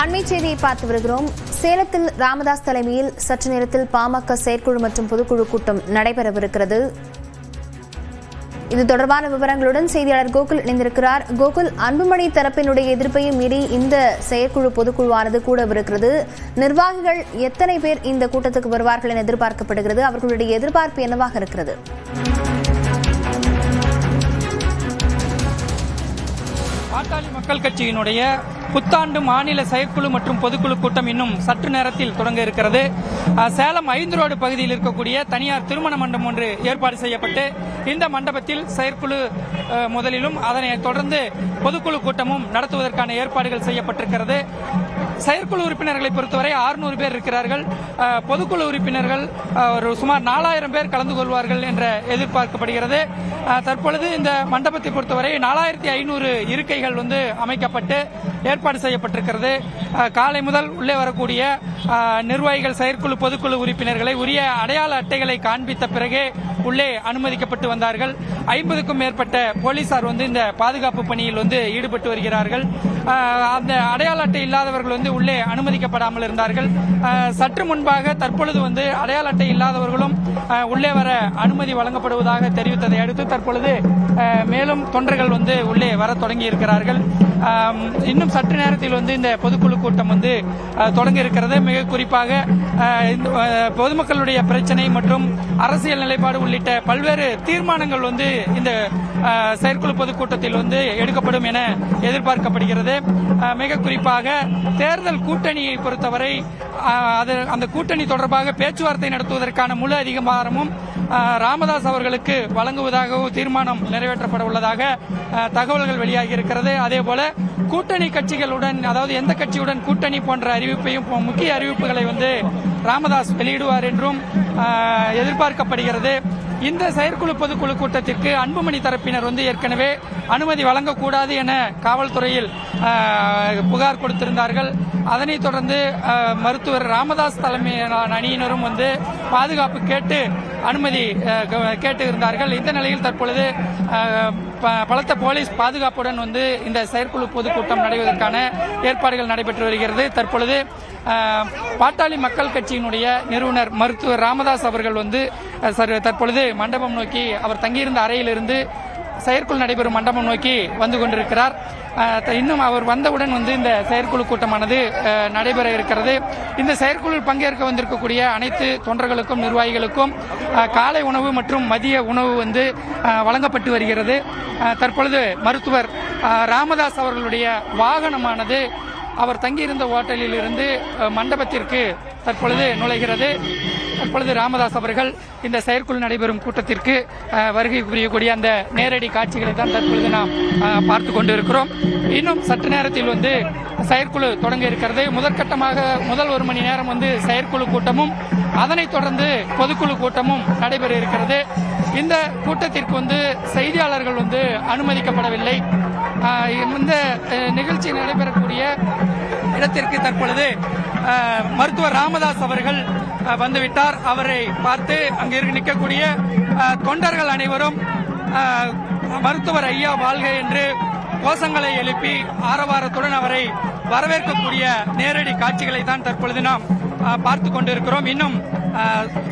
பார்த்து வருகிறோம். சேலத்தில் ராமதாஸ் தலைமையில் சற்று நேரத்தில் பாமக செயற்குழு மற்றும் பொதுக்குழு கூட்டம் நடைபெறவிருக்கிறது. இது தொடர்பான விவரங்களுடன் செய்தியாளர் கோகுல் இணைந்திருக்கிறார். கோகுல் அன்புமணி தரப்பினுடைய எதிர்ப்பையும் மீறி இந்த செயற்குழு பொதுக்குழுவானது கூடவிருக்கிறது. நிர்வாகிகள் எத்தனை பேர் இந்த கூட்டத்துக்கு வருவார்கள் என எதிர்பார்க்கப்படுகிறது. அவர்களுடைய எதிர்பார்ப்பு என்னவாக இருக்கிறது? பாட்டாளி மக்கள் கட்சியினுடைய புத்தாண்டு மாநில செயற்குழு மற்றும் பொதுக்குழு கூட்டம் இன்னும் சற்று நேரத்தில் தொடங்க இருக்கிறது. சேலம் ஐந்து ரோடு பகுதியில் இருக்கக்கூடிய தனியார் திருமண மண்டபம் ஒன்று ஏற்பாடு செய்யப்பட்டு இந்த மண்டபத்தில் செயற்குழு முதலிலும் அதனை தொடர்ந்து பொதுக்குழு கூட்டமும் நடத்துவதற்கான ஏற்பாடுகள் செய்யப்பட்டிருக்கிறது. செயற்குழு உறுப்பினர்களை பொறுத்தவரை 600 பேர் இருக்கிறார்கள். பொதுக்குழு உறுப்பினர்கள் ஒரு சுமார் நாலாயிரம் பேர் கலந்து கொள்வார்கள் என்ற எதிர்பார்க்கப்படுகிறது. தற்பொழுது இந்த மண்டபத்தை பொறுத்தவரை நாலாயிரத்தி ஐநூறு இருக்கைகள் வந்து அமைக்கப்பட்டு ஏற்பாடு செய்யப்பட்டிருக்கிறது. காலை முதல் உள்ளே வரக்கூடிய நிர்வாகிகள் செயற்குழு பொதுக்குழு உறுப்பினர்களை உரிய அடையாள அட்டைகளை காண்பித்த பிறகே உள்ளே அனுமதிக்கப்பட்டு வந்தார்கள். ஐம்பதுக்கும் மேற்பட்ட போலீசார் வந்து இந்த பாதுகாப்பு பணியில் வந்து ஈடுபட்டு வருகிறார்கள். அந்த அடையாள அட்டை இல்லாதவர்கள் வந்து உள்ளே அனுமதிக்கப்படாமல் இருந்தார்கள். சற்று முன்பாக தற்பொழுது வந்து அடையாள அட்டை இல்லாதவர்களும் உள்ளே வர அனுமதி வழங்கப்படுவதாக தெரிவித்ததை அடுத்து தற்பொழுது மேலும் தொண்டர்கள் வந்து உள்ளே வர தொடங்கி இருக்கிறார்கள் இன்னும் சற்று நேரத்தில் வந்து இந்த பொதுக்குழு கூட்டம் வந்து தொடங்க இருக்கிறது. மிக குறிப்பாக பொதுமக்களுடைய பிரச்சனை மற்றும் அரசியல் நிலைப்பாடு உள்ளிட்ட பல்வேறு தீர்மானங்கள் வந்து இந்த செயற்குழு பொதுக்கூட்டத்தில் வந்து எடுக்கப்படும் என எதிர்பார்க்கப்படுகிறது. மிக குறிப்பாக தேர்தல் கூட்டணியை பொறுத்தவரை அது அந்த கூட்டணி தொடர்பாக பேச்சுவார்த்தை நடத்துவதற்கான முழு அதிகாரமும் ராமதாஸ் அவர்களுக்கு வழங்குவதாகவும் தீர்மானம் நிறைவேற்றப்பட உள்ளதாக தகவல்கள் வெளியாகி இருக்கிறது. அதே போல கூட்டணி கட்சிகளுடன் அதாவது எந்த கட்சியுடன் கூட்டணி போன்ற அறிவிப்பையும் முக்கிய அறிவிப்புகளை வந்து ராமதாஸ் வெளியிடுவார் என்றும் எதிர்பார்க்கப்படுகிறது. இந்த செயற்குழு பொதுக்குழு கூட்டத்திற்கு அன்புமணி தரப்பினர் வந்து ஏற்கனவே அனுமதி வழங்கக்கூடாது என காவல்துறையில் புகார் கொடுத்திருந்தார்கள். அதனைத் தொடர்ந்து மருத்துவர் ராமதாஸ் தலைமையிலான அணியினரும் வந்து பாதுகாப்பு கேட்டு அனுமதி க- கேட்டு இருந்தார்கள் இந்த நிலையில் தற்பொழுது ப- பலத்த போலீஸ் பாதுகாப்புடன் வந்து இந்த செயற்குழு பொதுக்கூட்டம் நடைவதற்கான ஏற்பாடுகள் நடைபெற்று வருகிறது. தற்பொழுது பாட்டாளி மக்கள் கட்சியினுடைய நிறுவனர் மருத்துவர் ராமதாஸ் அவர்கள் வந்து தற்பொழுது மண்டபம் நோக்கி அவர் தங்கியிருந்த அறையிலிருந்து செயற்குழு நடைபெறும் மண்டபம் நோக்கி வந்து கொண்டிருக்கிறார். த- இன்னும் அவர் வந்தவுடன் வந்து இந்த செயற்குழு கூட்டமானது நடைபெற இருக்கிறது. இந்த செயற்குழு பங்கேற்க வந்திருக்கக்கூடிய அனைத்து தொண்டர்களுக்கும் நிர்வாகிகளுக்கும் காலை உணவு மற்றும் மதிய உணவு வந்து வழங்கப்பட்டு வருகிறது. தற்பொழுது மருத்துவர் ராமதாஸ் அவர்களுடைய வாகனமானது அவர் தங்கியிருந்த ஹோட்டலில் இருந்து மண்டபத்திற்கு தற்பொழுது நுழைகிறது. தற்பொழுது ராமதாஸ் அவர்கள் இந்த செயற்குழு நடைபெறும் கூட்டத்திற்கு வருகை புரியக்கூடிய அந்த நேரடி காட்சிகளை தான் தற்பொழுது நாம் பார்த்து கொண்டிருக்கிறோம். இன்னும் சற்று நேரத்தில் வந்து செயற்குழு தொடங்க இருக்கிறது. முதற்கட்டமாக முதல் ஒரு மணி நேரம் வந்து செயற்குழு கூட்டமும் அதனைத் தொடர்ந்து பொதுக்குழு கூட்டமும் நடைபெற இருக்கிறது. இந்த கூட்டத்திற்கு வந்து செய்தியாளர்கள் வந்து அனுமதிக்கப்படவில்லை. இந்த நிகழ்ச்சி நடைபெறக்கூடிய இடத்திற்கு தற்பொழுது மருத்துவர் ராமதாஸ் அவர்கள் வந்துவிட்டார். அவரை பார்த்து அங்கு நிற்கக்கூடிய தொண்டர்கள் அனைவரும் மருத்துவர் ஐயா வாழ்க என்று கோஷங்களை எழுப்பி ஆரவாரத்துடன் அவரை வரவேற்கக்கூடிய நேரடி காட்சிகளை தான் தற்பொழுது நாம் ஆஹ், பார்த்து கொண்டிருக்கிறோம். இன்னும்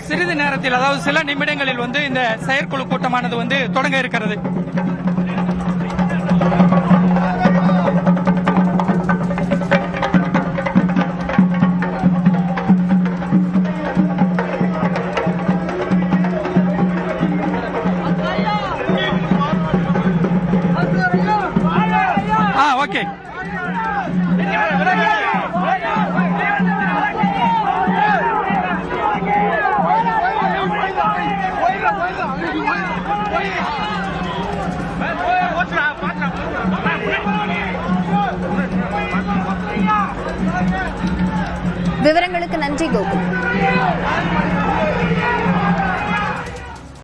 சிறிது நேரத்தில் அதாவது சில நிமிடங்களில் வந்து இந்த செயற்குழு கூட்டமானது வந்து தொடங்க இருக்கிறது. ஆ ஓகே. விவரங்களுக்கு நன்றி கோகுல்.